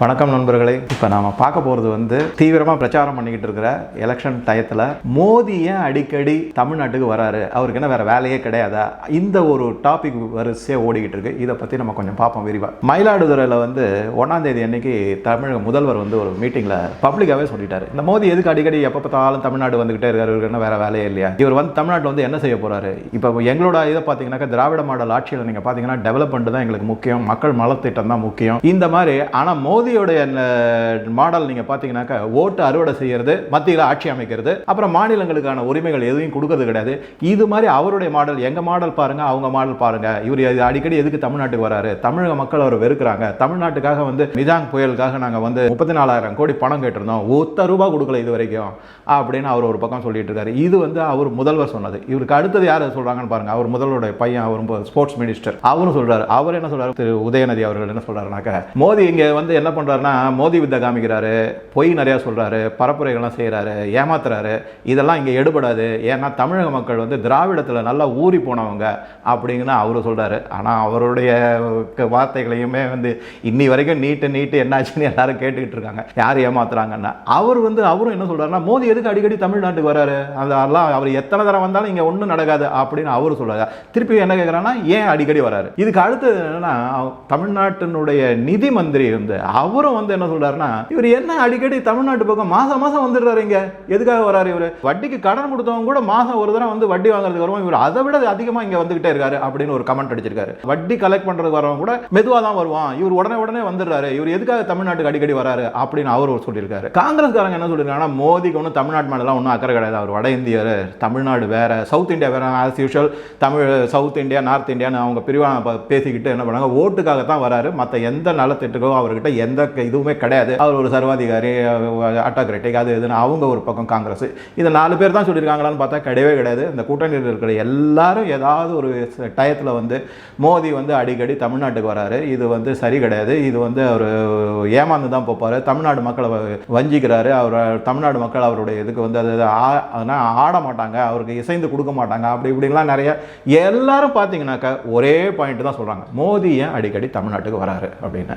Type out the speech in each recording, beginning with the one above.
வணக்கம் நண்பர்களே. இப்போ நாம் பார்க்க போகிறது வந்து தீவிரமாக பிரச்சாரம் பண்ணிக்கிட்டு இருக்கிற எலெக்ஷன் டயத்தில் மோதி ஏன் அடிக்கடி தமிழ்நாட்டுக்கு வராரு? அவருக்கு என்ன வேற வேலையே கிடையாதா? இந்த ஒரு டாபிக் வரிசையாக ஓடிக்கிட்டு இருக்கு. இதை பற்றி நம்ம கொஞ்சம் பார்ப்போம் விரிவாக மயிலாடுதுறையில் வந்து ஒன்றாந்தேதி அன்னைக்கு தமிழக முதல்வர் வந்து ஒரு மீட்டிங்கில் பப்ளிக்காகவே சொல்லிட்டாரு. இந்த மோதி எதுக்கு அடிக்கடி எப்போ பார்த்தாலும் தமிழ்நாடு வந்துக்கிட்டே இருக்காரு? இவருக்கு என்ன வேற வேலையே இல்லையா? இவர் வந்து தமிழ்நாட்டில் வந்து என்ன செய்ய போகிறாரு இப்போ எங்களோட இதை பார்த்தீங்கன்னாக்கா திராவிட மாடல் ஆட்சியில் நீங்கள் பார்த்தீங்கன்னா டெவலப்மெண்ட் தான் எங்களுக்கு முக்கியம். மக்கள் நலத்திட்டம் தான் முக்கியம். இந்த மாதிரி ஆனால் மோதியோடைய மாடல் நீங்கள் பார்த்தீங்கன்னாக்கா ஓட்டு அறுவடை செய்யறது மத்தியில் ஆட்சி அமைக்கிறது அப்புறம் மாநிலங்களுக்கான உரிமைகள் எதுவும் கொடுக்கறது கிடையாது. இது மாதிரி அவருடைய மாடல் எங்க மாடல் பாருங்க அவங்க மாடல் பாருங்க. இவர் இது அடிக்கடி எதுக்கு தமிழ்நாட்டுக்கு வராரு? தமிழக மக்கள் அவர் வெறுக்கிறாங்க. தமிழ்நாட்டுக்காக வந்து நிஜாங் புயலுக்காக நாங்கள் வந்து முப்பத்தி நாலாயிரம் கோடி பணம் கேட்டிருந்தோம். ஒத்த ரூபா கொடுக்கல இது வரைக்கும் அப்படின்னு அவர் ஒரு பக்கம் சொல்லிட்டு இருக்காரு. இது வந்து அவர் முதல்வர் சொன்னது. இவருக்கு அடுத்தது யார் சொல்றாங்கன்னு பாருங்க. அவர் முதல்வருடைய பையன் அவர் ஸ்போர்ட்ஸ் மினிஸ்டர் அவரும் சொல்றாரு. அவர் என்ன சொல்றாரு? திரு. உதயநிதி அவர்கள் என்ன சொல்றாருனாக்க மோடி இங்க வந்து என்ன பண்றாருன்னா மோதி வித்தை காமிக்கிறாரு பொய் நிறையா சொல்கிறாரு பரப்புரைகள்லாம் செய்கிறாரு ஏமாத்துறாரு. இதெல்லாம் இங்கே எடுபடாது. ஏன்னா தமிழக மக்கள் வந்து திராவிடத்தில் நல்லா ஊறி போனவங்க அப்படிங்கன்னு அவர் சொல்கிறாரு ஆனால் அவருடைய வார்த்தைகளையுமே வந்து இன்னி வரைக்கும் நீட்டு நீட்டு என்னாச்சுன்னு எல்லாரும் கேட்டுக்கிட்டு இருக்காங்க. யார் ஏமாத்துறாங்கன்னா. அவர் வந்து அவரும் என்ன சொல்கிறாருன்னா மோதி எதுக்கு அடிக்கடி தமிழ்நாட்டுக்கு வராரு? அதெல்லாம் அவர் எத்தனை தடவை வந்தாலும் இங்கே ஒன்றும் நடக்காது அப்படின்னு அவர் சொல்கிறார் திருப்பி என்ன கேட்குறாங்கன்னா ஏன் அடிக்கடி வராரு? இதுக்கு அடுத்தது என்னன்னா தமிழ்நாட்டினுடைய நிதி மந்திரி வந்து அவரும் வந்து என்ன சொல்றாருன்னா இவர் என்ன அடிக்கடி தமிழ்நாட்டு பக்கம் மாசம் மாசம் வந்துடுறாரு இங்க? எதுக்காக வராரு இவர்? வட்டிக்கு கடன் கொடுத்தவங்க கூட மாசம் ஒரு தடவை வந்து வட்டி வாங்குறதுக்கு வருவோம் இவர் அதை விட அதிகமா இங்க வந்துகிட்டே இருக்காரு அப்படின்னு ஒரு கமெண்ட் அடிச்சிருக்காரு. வட்டி கலெக்ட் பண்றதுக்கு வரவங்க கூட மெதுவா தான் வருவான். இவர் உடனே உடனே வந்துடுறாரு. இவர் எதுக்காக தமிழ்நாட்டுக்கு அடிக்கடி வராரு அப்படின்னு அவர் சொல்லியிருக்காரு. காங்கிரஸ்காரங்க என்ன சொல்லியிருக்காங்கன்னா மோதிக்கு ஒன்றும் தமிழ்நாட்டு மேலாம் ஒன்றும் அக்கறை கிடையாது அவர். வட இந்தியர் தமிழ்நாடு வேற சவுத் இந்தியா வேற. As usual Tamil south India north இந்தியான்னு அவங்க பிரிவான பேசிக்கிட்டு என்ன பண்ணாங்க ஓட்டுக்காக தான் வராரு. மற்ற எந்த நலத்திட்டுக்கோ அவர்கிட்ட எந்த க- இதுவுமே கிடையாது. அவர் ஒரு சர்வாதிகாரி அட்டாக்ரட்டிக் அது இதுன்னு அவங்க ஒரு பக்கம் காங்கிரஸ். இதை நாலு பேர் தான் சொல்லியிருக்காங்களான்னு பார்த்தா கிடையவே கிடையாது. இந்த கூட்டணியில் இருக்கிற எல்லாரும் ஏதாவது ஒரு டயத்தில் வந்து மோடி வந்து அடிக்கடி தமிழ்நாட்டுக்கு வராரு. இது வந்து சரி கிடையாது. இது வந்து அவர் ஏமாந்து தான் போப்பாரு. தமிழ்நாடு மக்களை வ- வஞ்சிக்கிறாரு. அவர் தமிழ்நாடு மக்கள் அவருடைய இதுக்கு வந்து அது ஆ- ஆட மாட்டாங்க. அவருக்கு இசைந்து கொடுக்க மாட்டாங்க. அப்படி இப்படிலாம் நிறைய எல்லாரும் பார்த்தீங்கன்னாக்கா ஒரே பாயிண்ட் தான் சொல்கிறாங்க மோடி ஏன் அடிக்கடி தமிழ்நாட்டுக்கு வராரு அப்படின்னு.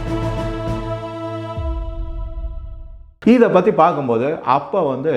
இதை பற்றி பார்க்கும்போது அப்போ வந்து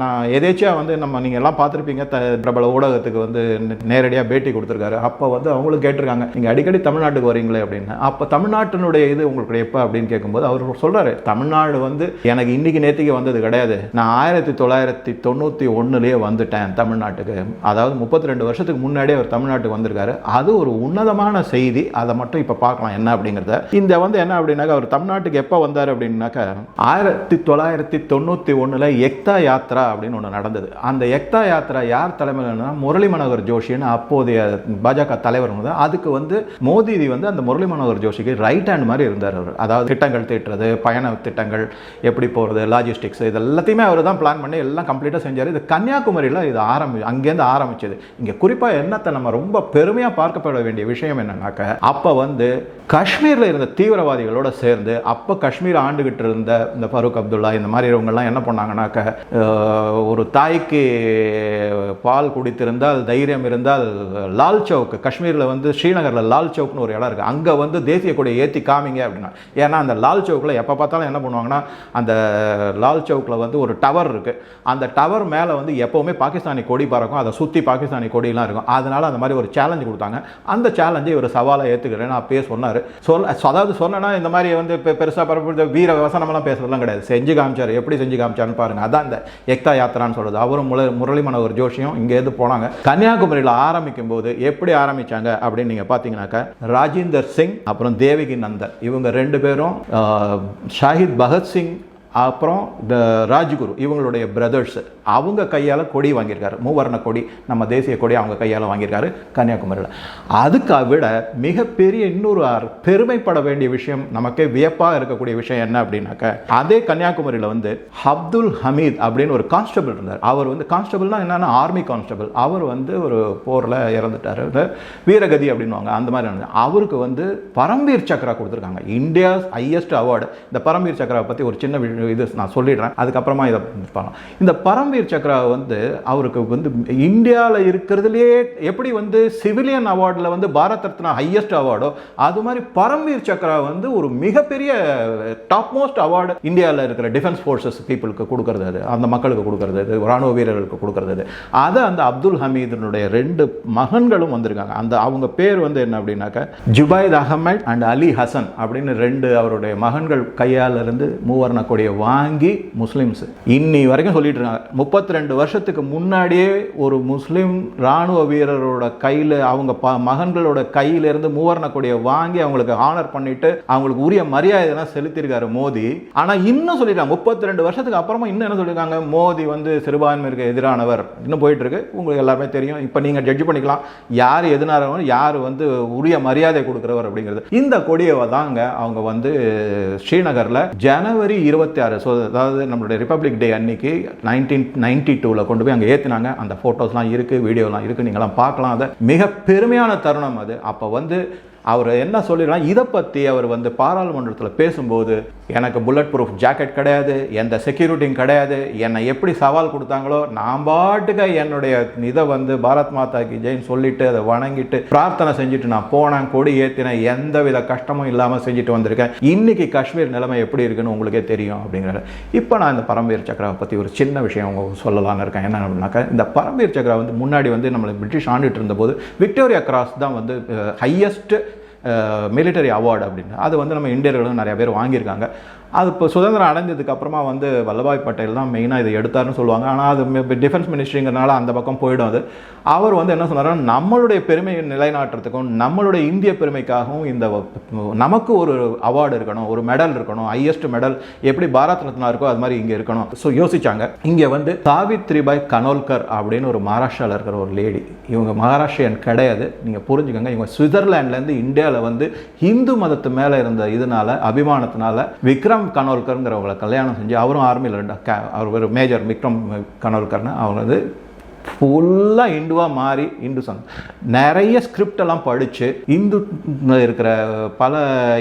நான் எதேச்சியாக வந்து நம்ம நீங்கள் எல்லாம் பார்த்துருப்பீங்க த பிரபல ஊடகத்துக்கு வந்து நேரடியாக பேட்டி கொடுத்துருக்காரு. அப்போ வந்து அவங்களும் கேட்டிருக்காங்க நீங்கள் அடிக்கடி தமிழ்நாட்டுக்கு வரீங்களே அப்படின்னு. அப்போ தமிழ்நாட்டினுடைய இது உங்களுக்கு எப்போ அப்படின்னு கேட்கும்போது அவர் சொல்கிறாரு தமிழ்நாடு வந்து எனக்கு இன்னைக்கு நேற்றுக்கு வந்தது கிடையாது. நான் ஆயிரத்தி தொள்ளாயிரத்தி தொண்ணூற்றி ஒன்றுலேயே வந்துட்டேன் தமிழ்நாட்டுக்கு. அதாவது முப்பத்தி ரெண்டு வருஷத்துக்கு முன்னாடியே அவர் தமிழ்நாட்டுக்கு வந்திருக்காரு. அது ஒரு உன்னதமான செய்தி. அதை மட்டும் இப்போ பார்க்கலாம் என்ன அப்படிங்கிறத. இந்த வந்து என்ன அப்படின்னாக்கா அவர் தமிழ்நாட்டுக்கு எப்போ வந்தார் அப்படின்னாக்கா ஆயிரத்தி தொள்ளாயிரத்தி தொண்ணூற்றி ஒன்றில் எக்தா யாத்ரா அப்படின்னு ஒன்று நடந்தது. அந்த எக்தா யாத்ரா யார் தலைமையில்னா முரளி மனோகர் ஜோஷின்னு அப்போதைய பாஜக தலைவர் வந்து அதுக்கு வந்து மோடி வந்து அந்த முரளி மனோகர் ஜோஷிக்கு ரைட் ஹேண்ட் மாதிரி இருந்தார் அவர். அதாவது திட்டங்கள் தீட்டுறது பயண திட்டங்கள் எப்படி போகிறது லாஜிஸ்டிக்ஸ் இது எல்லாத்தையுமே அவர் தான் பிளான் பண்ணி எல்லாம் கம்ப்ளீட்டாக செஞ்சார். இது கன்னியாகுமரியில் இது ஆரம்பி அங்கேருந்து ஆரம்பிச்சது. இங்கே குறிப்பாக என்னத்தை நம்ம ரொம்ப பெருமையாக பார்க்கப்பட வேண்டிய விஷயம் என்னன்னாக்க அப்போ வந்து காஷ்மீரில் இருந்த தீவிரவாதிகளோட சேர்ந்து அப்போ காஷ்மீர் ஆண்டுகிட்டு இருந்த இந்த ஃபரூக் அப்துல்லா இந்த மாதிரி இவங்கெல்லாம் என்ன பண்ணாங்கன்னாக்க ஒரு தாய்க்கு பால் குடித்திருந்தால் தைரியம் இருந்தால் லால் சவுக் காஷ்மீரில் வந்து ஸ்ரீநகரில் லால் சவுக்னு ஒரு இடம் இருக்குது அங்கே வந்து தேசிய கொடியை ஏற்றி காமிங்க அப்படின்னா ஏன்னா அந்த லால் சவுக்கில் எப்போ பார்த்தாலும் என்ன பண்ணுவாங்கன்னா அந்த லால் சவுக்கில் வந்து ஒரு டவர் இருக்குது அந்த டவர் மேலே வந்து எப்போவுமே பாகிஸ்தானி கொடி பறக்கும். அதை சுற்றி பாகிஸ்தானி கொடியெலாம் இருக்கும். அதனால் அந்த மாதிரி ஒரு சேலஞ்சு கொடுத்தாங்க. அந்த சேலஞ்சை இவர் சவாலை ஏற்றுக்கிறேன்னு அப்பயே சொன்னார். சொல் அதாவது சொன்னேன்னா இந்த மாதிரி வந்து பெருசாக பரப்பு வீர விவசாயமெல்லாம் பேசுறதுலாம் கிடையாது. செஞ்சு காமிச்சார். எப்படி செஞ்சு காமிச்சாருன்னு பாருங்க. அதான் இந்த எக்தா யாத்திரான்னு சொல்றது. அவரும் முரளி மனோகர் ஜோஷியும் இங்கேருந்து போனாங்க. கன்னியாகுமரியில் ஆரம்பிக்கும் போது எப்படி ஆரம்பிச்சாங்க அப்படின்னு நீங்கள் பார்த்தீங்கன்னாக்கா ராஜேந்தர் சிங் அப்புறம் தேவகி நந்தன். இவங்க ரெண்டு பேரும் ஷாஹித் பகத்சிங் அப்புறம் இந்த ராஜ்குரு இவங்களுடைய பிரதர்ஸ் அவங்க கையால் கொடி வாங்கியிருக்காரு. மூவர்ண கொடி நம்ம தேசிய கொடி அவங்க கையால் வாங்கியிருக்காரு கன்னியாகுமரியில். அதுக்கு விட மிகப்பெரிய இன்னொரு ஆர்- பெருமைப்பட வேண்டிய விஷயம் நமக்கே வியப்பாக இருக்கக்கூடிய விஷயம் என்ன அப்படின்னாக்க அதே கன்னியாகுமரியில் வந்து அப்துல் ஹமீத் அப்படின்னு ஒரு கான்ஸ்டபிள் இருந்தார். அவர் வந்து கான்ஸ்டபிள்னா என்னென்னா ஆர்மி கான்ஸ்டபிள். அவர் வந்து ஒரு போரில் இறந்துட்டார். வீரகதி அப்படின்னுவாங்க அந்த மாதிரி இருந்தது. அவருக்கு வந்து பரம்வீர் சக்ரா கொடுத்துருக்காங்க. இந்தியாஸ் ஹையஸ்ட் அவார்டு இந்த பரம்வீர் சக்ராவை பற்றி ஒரு சின்ன இது நான் சொல்லிடுறேன். அதுக்கப்புறமா இதை பண்ணலாம் இந்த பரம்வீர் சக்ரா வந்து அவருக்கு வந்து இந்தியாவில் இருக்கிறதுலே எப்படி வந்து சிவிலியன் அவார்டில் வந்து பாரத் ரத்னா ஹையஸ்ட் அவார்டோ அது மாதிரி பரம்வீர் சக்ரா வந்து ஒரு மிகப்பெரிய டாப் மோஸ்ட் அவார்டு இந்தியாவில் இருக்கிற டிஃபென்ஸ் ஃபோர்ஸஸ் பீப்புளுக்கு கொடுக்கறது அது. அந்த மக்களுக்கு கொடுக்கறது அது. ராணுவ வீரர்களுக்கு கொடுக்கறது அது. அதை அந்த அப்துல் ஹமீதினுடைய ரெண்டு மகன்களும் வந்திருக்காங்க. அந்த அவங்க பேர் வந்து என்ன அப்படின்னாக்கா ஜுபைத் அகமட் அண்ட் அலி ஹசன் அப்படின்னு ரெண்டு அவருடைய மகன்கள் கையால இருந்து மூவர்ண கொடியை வாங்கி முஸ்லீம்ஸ். இன்னி வரைக்கும் சொல்லிட்டு இருக்காங்க முப்பத்தி ரெண்டு வருஷத்துக்கு முன்னாடியே ஒரு முஸ்லீம் ராணுவ வீரரோட கையில் அவங்க ப மகன்களோட கையிலேருந்து மூவர்ண கொடியை வாங்கி அவங்களுக்கு ஆனர் பண்ணிட்டு அவங்களுக்கு உரிய மரியாதைலாம் செலுத்தியிருக்காரு மோடி ஆனால் இன்னும் சொல்லிட்டாங்க முப்பத்தி ரெண்டு வருஷத்துக்கு அப்புறமா இன்னும் என்ன சொல்லியிருக்காங்க மோடி வந்து சிறுபான்மையிற்கு எதிரானவர். இன்னும் போயிட்டு இருக்கு உங்களுக்கு எல்லாருமே தெரியும். இப்போ நீங்கள் ஜட்ஜ் பண்ணிக்கலாம். யார் எதிரானவர் யார் வந்து உரிய மரியாதை கொடுக்குறவர் அப்படிங்கிறது. இந்த கொடியை தாங்க அவங்க வந்து ஸ்ரீநகரில் ஜனவரி இருபத்தி ஆறு ஸோ அதாவது நம்மளுடைய ரிப்பப்ளிக் டே அன்னைக்கு நைன்டீன் நைன்டி டூவில் கொண்டு போய் அங்கே ஏற்றினாங்க அந்த ஃபோட்டோஸ்லாம் இருக்குது வீடியோலாம் இருக்குது நீங்களாம் பார்க்கலாம். அதை மிக பெருமையான தருணம் அது. அப்போ வந்து அவர் என்ன சொல்லிடலாம் இதை பற்றி அவர் வந்து பாராளுமன்றத்தில் பேசும்போது எனக்கு புல்லட் ப்ரூஃப் ஜாக்கெட் கிடையாது எந்த செக்யூரிட்டியும் கிடையாது என்னை எப்படி சவால் கொடுத்தாங்களோ நான் பாட்டுக்க என்னுடைய இதை வந்து பாரத் மாதா கி ஜெயின் சொல்லிட்டு அதை வணங்கிட்டு பிரார்த்தனை செஞ்சுட்டு நான் போனேன் கொடி ஏற்றினேன் எந்த வித கஷ்டமும் இல்லாமல் செஞ்சுட்டு வந்திருக்கேன். இன்னைக்கு காஷ்மீர் நிலைமை எப்படி இருக்குன்னு உங்களுக்கே தெரியும் அப்படிங்கிறாரு. இப்போ நான் இந்த பரம்பீர் சக்கராவை பற்றி ஒரு சின்ன விஷயம் உங்களுக்கு சொல்லலாம்னு இருக்கேன். என்ன அப்படின்னாக்கா இந்த பரம்பீர் சக்கரா வந்து முன்னாடி வந்து நம்மளை பிரிட்டிஷ் ஆண்டுட்டு இருந்தபோது விக்டோரியா கிராஸ் தான் வந்து ஹையஸ்ட் மிலிட்டரி அவார்டு அப்படின்னு. அது வந்து நம்ம இந்தியர்களும் நிறைய பேர் வாங்கியிருக்காங்க. அது இப்போ சுதந்திரம் அடைஞ்சதுக்கப்புறமா வந்து வல்லபாய் பட்டேல் தான் மெயினாக இதை எடுத்தாருன்னு சொல்லுவாங்க. ஆனால் அது டிஃபென்ஸ் மினிஸ்ட்ரிங்கிறனால அந்த பக்கம் போயிடும் அது. அவர் வந்து என்ன சொன்னார் நம்மளுடைய பெருமையை நிலைநாட்டுறதுக்கும் நம்மளுடைய இந்திய பெருமைக்காகவும் இந்த நமக்கு ஒரு அவார்டு இருக்கணும் ஒரு மெடல் இருக்கணும் ஹையஸ்ட் மெடல் எப்படி பாரத் ரத்னா இருக்கோ அது மாதிரி இங்கே இருக்கணும். ஸோ யோசிச்சாங்க. இங்கே வந்து சாவித்ரிபாய் கனோல்கர் அப்படின்னு ஒரு மகாராஷ்டிராவில் இருக்கிற ஒரு லேடி இவங்க மகாராஷ்டிரியன் கிடையாது. நீங்கள் புரிஞ்சுக்கோங்க. இவங்க சுவிட்சர்லாண்ட்லேருந்து இந்தியாவில் வந்து இந்து மதத்து மேலே இருந்த இதனால அபிமானத்தினால விக்ரம் கனோல்கருங்கிறவங்களை கல்யாணம் செஞ்சு அவரும் ஆர்மியில் ரெண்டு அவர் ஒரு மேஜர் விக்ரம் கனோல்கர்னு அவங்க வந்து ஃபுல்லாக இந்துவாக மாறி இந்து சங் நிறைய ஸ்கிரிப்டெல்லாம் படித்து இந்து இருக்கிற பல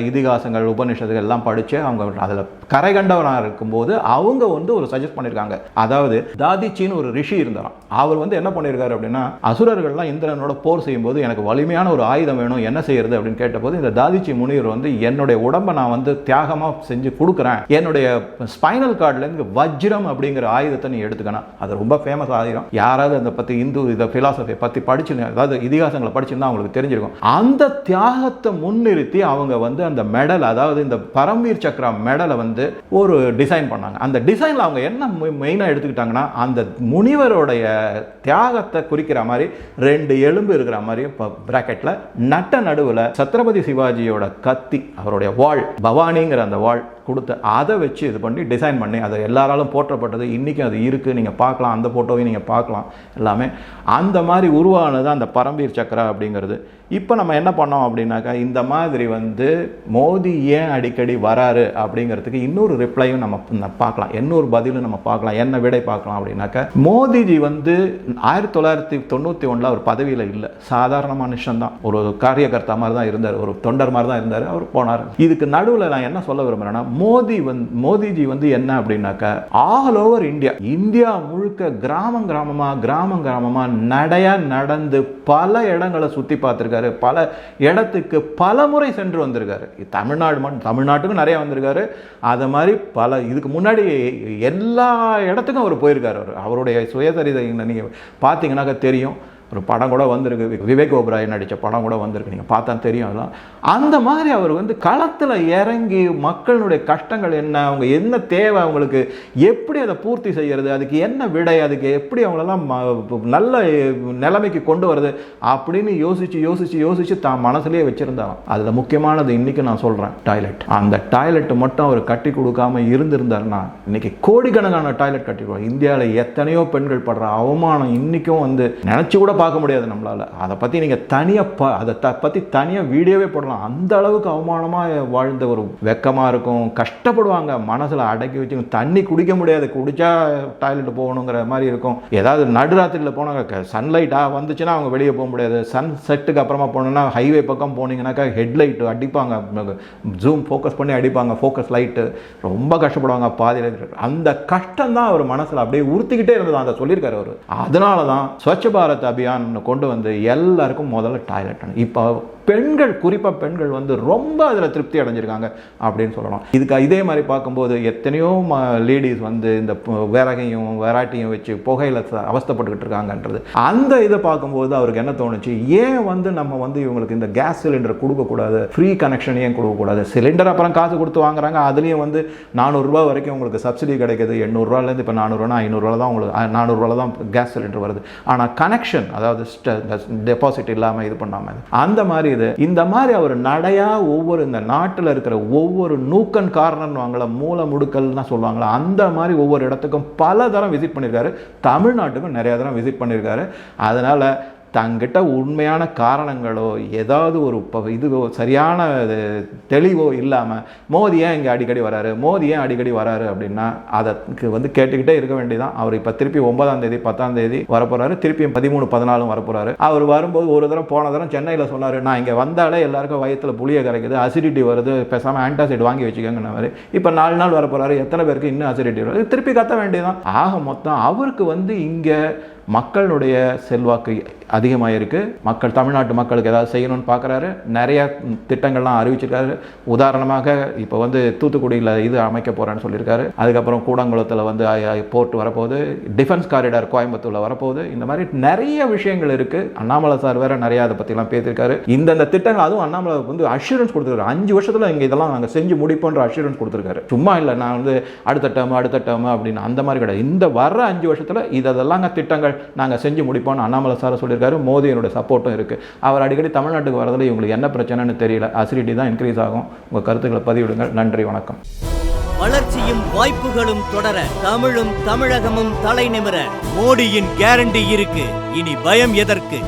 இதிகாசங்கள் உபநிஷத்துகள் எல்லாம் படித்து அவங்க அதில் கரை கண்டவராக இருக்கும்போது அவங்க வந்து ஒரு சஜஸ்ட் பண்ணியிருக்காங்க அதாவது தாதிச்சின்னு ஒரு ரிஷி இருந்தாராம். அவர் வந்து என்ன பண்ணியிருக்காரு அப்படின்னா அசுரர்கள்லாம் இந்திரனோட போர் செய்யும்போது எனக்கு வலிமையான ஒரு ஆயுதம் வேணும் என்ன செய்யறது அப்படின்னு கேட்டபோது இந்த தாதிச்சி முனிவர் வந்து என்னுடைய உடம்பை நான் வந்து தியாகமாக செஞ்சு கொடுக்குறேன். என்னுடைய ஸ்பைனல் கார்ட்லேருந்து வஜ்ரம் அப்படிங்கிற ஆயுதத்தை நீ எடுத்துக்கணும். அது ரொம்ப ஃபேமஸ் ஆயுதம். யாராவது அந்த பற்றி இந்து இதை ஃபிலாசபி பற்றி படிச்சு அதாவது இதிகாசங்களை படிச்சிருந்தா அவங்களுக்கு தெரிஞ்சிருக்கும். அந்த தியாகத்தை முன்னிறுத்தி அவங்க வந்து அந்த மெடல் அதாவது இந்த பரம்வீர் சக்ரா மெடலை வந்து ஒரு டிசைன் பண்ணாங்க. அந்த டிசைனில் அவங்க என்ன மெயினாக எடுத்துக்கிட்டாங்கன்னா அந்த முனிவருடைய தியாகத்தை குறிக்கிற மாதிரி ரெண்டு எலும்பு இருக்கிற மாதிரி இப்போ பிராக்கெட்டில் நட்ட நடுவில் சத்ரபதி சிவாஜியோட கத்தி அவருடைய வாள் பவானிங்கிற அந்த வாள் கொடுத்து அதை வச்சு இது பண்ணி டிசைன் பண்ணி அதை எல்லாராலும் போற்றப்பட்டது இன்றைக்கும் அது இருக்குது நீங்கள் பார்க்கலாம். அந்த ஃபோட்டோவையும் நீங்கள் பார்க்கலாம். எல்லாமே அந்த மாதிரி உருவானது அந்த பரம்பீர் சக்கரா அப்படிங்கிறது. இப்போ நம்ம என்ன பண்ணோம் அப்படின்னாக்கா இந்த மாதிரி வந்து மோதி ஏன் அடிக்கடி வராரு அப்படிங்கிறதுக்கு இன்னொரு ரிப்ளையும் நம்ம பார்க்கலாம். இன்னொரு பதிலும் நம்ம பார்க்கலாம். என்ன விடை பார்க்கலாம் அப்படின்னாக்கா மோதிஜி வந்து ஆயிரத்தி தொள்ளாயிரத்தி தொண்ணூற்றி ஒன்றில் அவர் பதவியில் இல்லை. சாதாரண மனுஷன்தான் ஒரு காரியகர்த்தா மாதிரி தான் இருந்தார். ஒரு தொண்டர் மாதிரி தான் இருந்தார். அவர் போனார். இதுக்கு நடுவில் நான் என்ன சொல்ல விரும்புகிறேன்னா மோடி வந்து மோடிஜி வந்து என்ன அப்படின்னாக்கா ஆல் ஓவர் இந்தியா இந்தியா முழுக்க கிராமம் கிராமமா கிராமம் கிராமமா நடைய நடந்து பல இடங்களை சுற்றி பார்த்துருக்காரு. பல இடத்துக்கு பல முறை சென்று வந்திருக்காரு. தமிழ்நாடு மட்டும் தமிழ்நாட்டுக்கும் நிறைய வந்திருக்காரு. அது மாதிரி பல இதுக்கு முன்னாடி எல்லா இடத்துக்கும் அவர் போயிருக்காரு. அவர் அவருடைய சுயசரிதை நீங்கள் பார்த்தீங்கன்னாக்கா தெரியும். ஒரு படம் கூட வந்திருக்கு. விவேக் ஓபராய் நடித்த படம் கூட வந்திருக்கு. நீங்கள் பார்த்தா தெரியும் அதெல்லாம். அந்த மாதிரி அவர் வந்து களத்தில் இறங்கி மக்களுடைய கஷ்டங்கள் என்ன அவங்க என்ன தேவை அவங்களுக்கு எப்படி அதை பூர்த்தி செய்கிறது அதுக்கு என்ன விடை அதுக்கு எப்படி அவங்களெல்லாம் ம- நல்ல நிலைமைக்கு கொண்டு வருது அப்படின்னு யோசித்து யோசித்து யோசித்து தான் மனசுலேயே வச்சுருந்தாலும் அதில் முக்கியமானது இன்னைக்கு நான் சொல்கிறேன் டாய்லெட். அந்த டாய்லெட் மட்டும் அவர் கட்டி கொடுக்காம இருந்திருந்தாருன்னா இன்றைக்கி கோடிக்கணக்கான டாய்லெட் கட்டி கொடுக்கும் இந்தியாவில் எத்தனையோ பெண்கள் படுற அவமானம் இன்னைக்கும் வந்து நினச்சி கூட பார்க்க முடியாது நம்மளால். அதை பற்றி நீங்கள் தனியாக ப அதை த பற்றி தனியாக வீடியோவே போடலாம். அந்த அளவுக்கு அவமானமாக வாழ்ந்த ஒரு வெக்கமாக இருக்கும். கஷ்டப்படுவாங்க. மனசில் அடக்கி வச்சு தண்ணி குடிக்க முடியாது. குடித்தா டாய்லெட் போகணுங்கிற மாதிரி இருக்கும். ஏதாவது நடுராத்திரியில் போனாங்க. சன்லைட்டாக வந்துச்சுன்னா அவங்க வெளியே போக முடியாது. சன் செட்டுக்கு அப்புறமா போனோன்னா ஹைவே பக்கம் போனீங்கன்னாக்கா ஹெட்லைட்டு அடிப்பாங்க. ஜூம் ஃபோக்கஸ் பண்ணி அடிப்பாங்க. ஃபோக்கஸ் லைட்டு ரொம்ப கஷ்டப்படுவாங்க பாதியில் அந்த கஷ்டம் தான் அவர் மனசில் அப்படியே உறுத்திக்கிட்டே இருந்தது. அதை சொல்லியிருக்காரு அவர். அதனால தான் ஸ்வச்ச பாரத் அபியான் கொண்டு வந்து எல்லாருக்கும் முதல்ல டாய்லெட் இப்போ பெண்கள் குறிப்பாக பெண்கள் வந்து ரொம்ப அதில் திருப்தி அடைஞ்சிருக்காங்க அப்படின்னு சொல்லலாம் இதுக்கு இதே மாதிரி பார்க்கும்போது எத்தனையோ லேடிஸ் வந்து இந்த விறகையும் வெராட்டியும் வச்சு புகையில் அவஸ்தப்பட்டுக்கிட்டு அவஸ்தைப்பட்டுக்கிட்டு இருக்காங்கன்றது. அந்த இதை பார்க்கும்போது அவருக்கு என்ன தோணுச்சு? ஏன் வந்து நம்ம வந்து இவங்களுக்கு இந்த கேஸ் சிலிண்டர் கொடுக்கக்கூடாது? ஃப்ரீ கனெக்ஷன் ஏன் கொடுக்கக்கூடாது? சிலிண்டர் அப்புறம் காசு கொடுத்து வாங்குறாங்க. அதுலேயும் வந்து நானூறுரூவா வரைக்கும் உங்களுக்கு சப்சிடி கிடைக்குது. எண்ணூறுரூவாலேருந்து இப்போ நானூறுரூவா ஐநூறுரூவா தான் உங்களுக்கு நானூறுரூவா தான் கேஸ் சிலிண்டர் வருது. ஆனால் கனெக்ஷன் அதாவது டெபாசிட் இல்லாமல் இது பண்ணாமல் அந்த மாதிரி இது. இந்த மாதிரி அவர் நடையாக ஒவ்வொரு இந்த நாட்டில் இருக்கிற ஒவ்வொரு நூக்கன் காரணம் வாங்கல மூல முடுக்கல்னா சொல்லுவாங்களா அந்த மாதிரி ஒவ்வொரு இடத்துக்கும் பல தரம் விசிட் பண்ணியிருக்காரு தமிழ்நாட்டுக்கும் நிறைய தரம் விசிட் பண்ணியிருக்காரு அதனால் தங்கிட்ட உண்மையான காரணங்களோ ஏதாவது ஒரு ப- இதுவோ சரியான இது தெளிவோ இல்லாமல் மோதி ஏன் இங்கே அடிக்கடி வராரு? மோதி ஏன் அடிக்கடி வராரு? அப்படின்னா அதற்கு வந்து கேட்டுக்கிட்டே இருக்க வேண்டியதான் அவர் இப்போ திருப்பி ஒன்பதாம் தேதி பத்தாம் தேதி வரப்போறாரு. திருப்பியும் பதிமூணு பதினாலும் வரப்போறாரு. அவர் வரும்போது ஒரு தரம் போன தரம் சென்னையில் சொன்னார் நான் இங்கே வந்தாலே எல்லாருக்கும் வயத்தில் புளிய கரைக்குது அசிடிட்டி வருது பேசாமல் ஆன்டாசிட் வாங்கி வச்சுக்கோங்கன்னு மாதிரி இப்போ நாலு நாள் வரப்போறாரு எத்தனை பேருக்கு இன்னும் அசிடிட்டி வருது? திருப்பி கத்த வேண்டியதான் ஆக மொத்தம் அவருக்கு வந்து இங்கே மக்களுடைய செல்வாக்கு அதிகமாக இருக்குது மக்கள் தமிழ்நாட்டு மக்களுக்கு ஏதாவது செய்யணும்னு பார்க்குறாரு நிறைய திட்டங்கள்லாம் அறிவிச்சிருக்காரு. உதாரணமாக இப்போ வந்து தூத்துக்குடியில் இது அமைக்க போகிறேன்னு சொல்லியிருக்காரு. அதுக்கப்புறம் கூடங்குளத்தில் வந்து போர்ட் வரப்போகுது. டிஃபென்ஸ் காரிடார் கோயம்புத்தூரில் வரப்போகுது. இந்த மாதிரி நிறைய விஷயங்கள் இருக்குது அண்ணாமலை சார் வேற நிறைய அதை பற்றிலாம் பேசியிருக்காரு. இந்தந்த திட்டங்கள் அதுவும் அண்ணாமலை வந்து அஷூரன்ஸ் கொடுத்துருக்காரு. அஞ்சு வருஷத்தில் இங்கே இதெல்லாம் நாங்கள் செஞ்சு முடிப்போன்ற அஷூரன்ஸ் கொடுத்துருக்காரு. சும்மா இல்லை நான் வந்து அடுத்த டேர்ம் அடுத்த டேர்ம் அப்படின்னு அந்த மாதிரி கிடையாது. இந்த வர்ற அஞ்சு வருஷத்தில் இதெல்லாம் திட்டங்கள் திட்டங்கள் நாங்கள் செஞ்சு முடிப்போம்னு அண்ணாமலை சார் சொல்லியிருக்காரு. மோதியினுடைய சப்போர்ட்டும் இருக்குது அவர் அடிக்கடி தமிழ்நாட்டுக்கு வரதில் இவங்களுக்கு என்ன பிரச்சனைன்னு தெரியல. அசிடிட்டி தான் இன்க்ரீஸ் ஆகும். உங்கள் கருத்துக்களை பதிவிடுங்கள். நன்றி வணக்கம். வளர்ச்சியும் வாய்ப்புகளும் தொடர தமிழும் தமிழகமும் தலை நிமிர மோடியின் கேரண்டி இருக்கு. இனி பயம் எதற்கு?